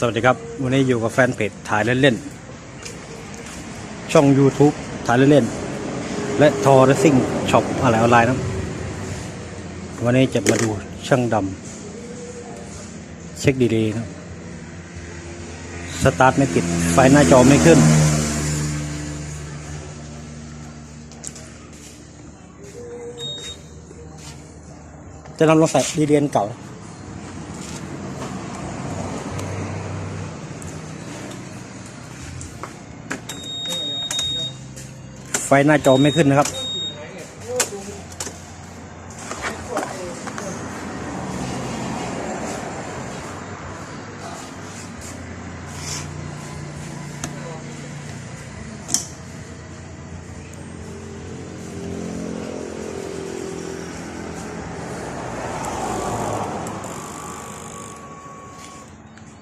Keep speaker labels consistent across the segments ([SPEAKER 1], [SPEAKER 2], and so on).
[SPEAKER 1] สวัสดีครับ วันนี้อยู่กับแฟนเพจถ่ายเล่นๆ ช่อง YouTube ถ่ายเล่นๆ และทอร์ซิ่งช็อปอะไรออนไลน์นะวันนี้จะมาดูช่างดำเช็คดีๆนะสตาร์ทไม่ติด ไฟหน้าจอไม่ขึ้น จะนำลงใส่ดีเดียนเก่า ไฟหน้าจอไม่ขึ้นนะครับ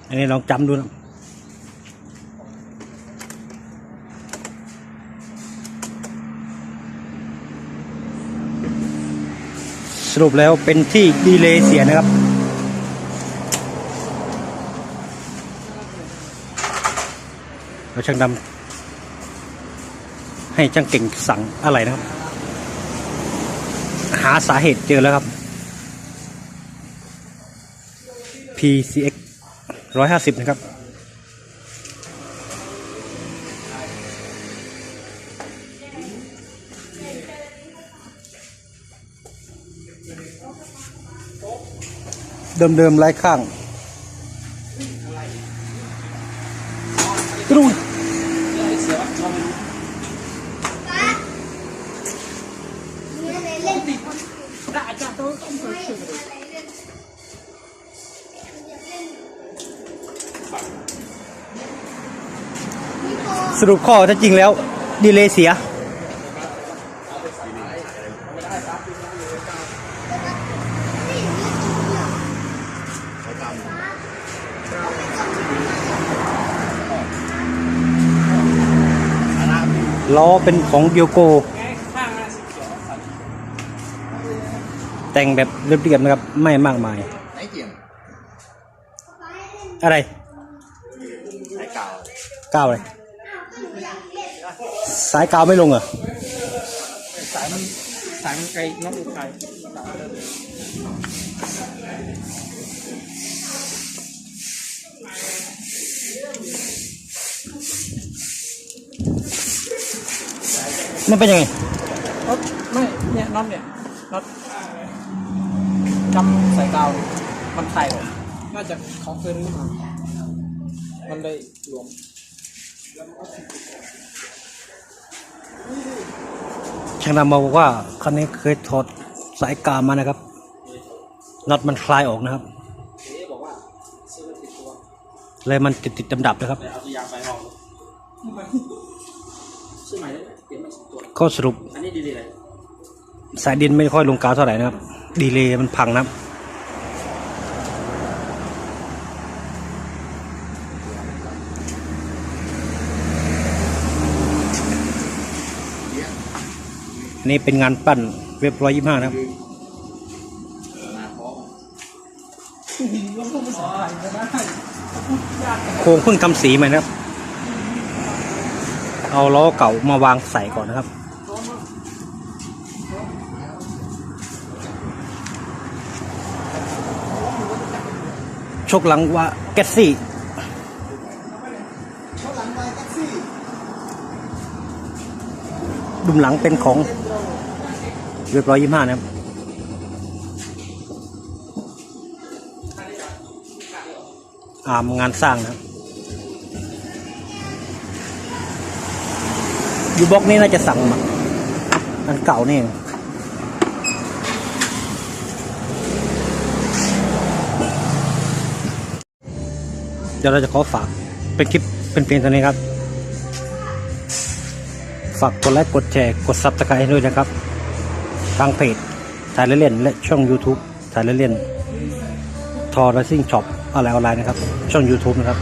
[SPEAKER 1] อันนี้ลองจำดูนะ สรุปแล้วเป็นที่ดีเลย์เสียนะครับ เราช่างดำให้ช่างเก่งสั่งอะไรนะครับ หาสาเหตุเจอแล้วครับ PCX 150 นะครับ เดิมๆไร้ข้างกรุงสรุปข้อถ้าจริงแล้ว ดีเลย์เสีย ล้อเป็นของเดียวโก แต่งแบบเรียบๆนะครับ ไม่มากมาย
[SPEAKER 2] ไหนเกี่ยม
[SPEAKER 1] อะไร
[SPEAKER 2] ไหนเก่า
[SPEAKER 1] ก้าวเลยสายกาวไม่ลงเหรอ
[SPEAKER 2] สายมันสายมันไกลน้องลูกไกล
[SPEAKER 1] มันเป็นยังไง
[SPEAKER 2] น็อตไม่เนี่ยน็อตเนี่ยน็อตจำสายกาวมันไทยออกน่าจะเขาเคยรื้อมามันเลยหลวม
[SPEAKER 1] ช่างดำมาบอกว่าคันนี้เคยถอดสายกาวมานะครับน็อตมันคลายออกนะครับ
[SPEAKER 2] เอ๊บอกว่าซื้อมาติดตัว
[SPEAKER 1] เลยมันติดติดๆดับๆนะครับ
[SPEAKER 2] แต่เอาตัวยางไปลองซื้อใหม่ได้ไหมเปลี่ยนมาสิบตัว
[SPEAKER 1] ข้อสรุป
[SPEAKER 2] อันนี้ดีเลย
[SPEAKER 1] สายดินไม่ค่อยลงกาวเท่าไหร่นะครับ ดีเลย์มันพังนะครับ นี่เป็นงานปั้นเว็บร้อยยี่ห้านะครับโครงเพิ่งทำสีใหม่นะครับ เอาล้อเก่ามาวางใส่ก่อนนะครับชกหลังว่าแกสซี่ดุมหลังเป็นของ เรียบร้อยยี่ห้านะครับอามงานสร้างนะครับยูบ็อกนี่น่าจะสั่งมาอันเก่านี่เองเดี๋ยวเราจะขอฝากเป็นคลิปเป็นเพียงเท่านี้ครับ ฝากกดไลค์กดแชร์กดซับสไครต์ให้ด้วยนะครับ ทางเพจถ่ายเล่นๆและช่อง YouTube ถ่ายเล่นๆทอร์ซิ่งช็อปอะไรออนไลน์นะครับ ช่อง YouTube นะครับ